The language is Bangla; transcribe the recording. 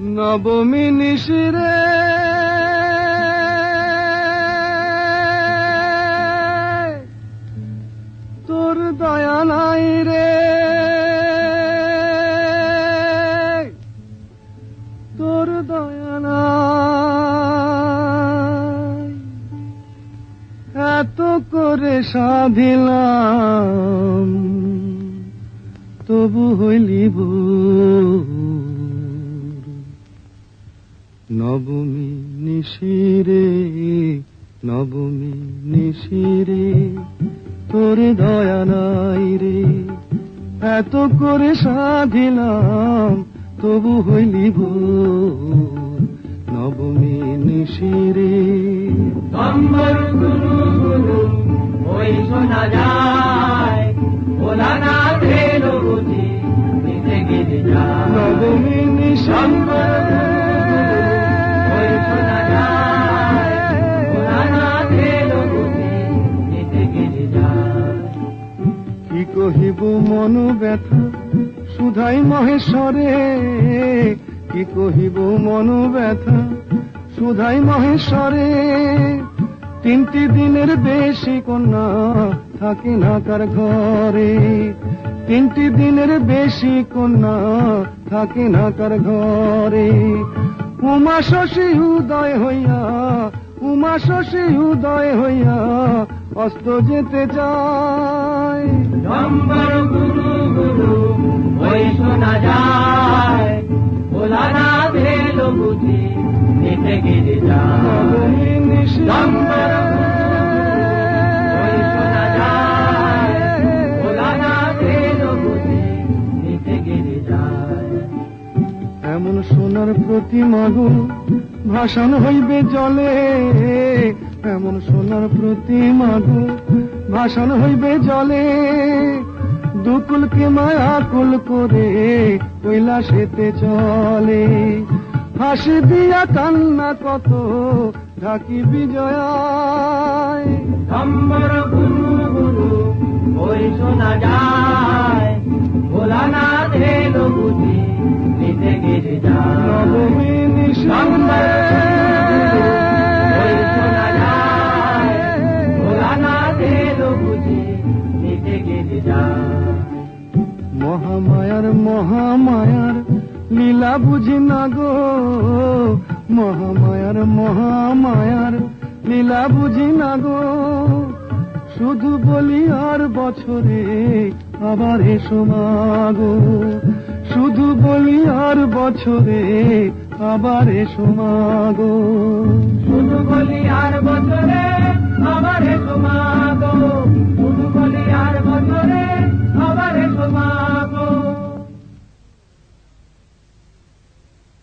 নবমী নিশিরে তোর দয়া নাই রে। তোর দয়া নাই। এত করে সাধিলাম তবু হইলি নবমী নিশিরে নবমী নিশিরে, তোর দয়া নাই রে। এত করে সাধিলাম, তবু হইলি ভোর নবমী নিশিরে। ওই শোনা যায়। ওলা না কি কহিব মন ব্যথা, সুধাই মহেশ্বরে। কি কহিব মন ব্যথা, সুধাই মহেশ্বরে? তিনটি দিনের বেশি কন্যা থাকে না কার ঘরে। তিনটি দিনের বেশি কন্যা থাকে না কার ঘরে। উমা শশী উদয় হইয়া, উমা শশী উদয় হইয়া অস্ত যেতে চায়। গুরু গুরু ওই শোনা যায়। বুঝি নিতে গেলে যায়। এমন সোনার প্রতি গো ভাষণ হইবে জলে, এমন সোনার প্রতি মাগু। ভাষণ হইবে জলে দুকুলকে মায়া কুল করে কৈলাসেতে চলে। ফাঁসি দিয়া কান্না কত, ঢাকি বিজয়ায় মহামায়ার মহামায়ার, লীলা বুঝি না গো। মহামায়ার মহামায়ার, লীলা বুঝি না গো। শুধু বলি আর বছরে আবার এসো মাগো শুধু বলি আর বছরে আবার এসো মাগো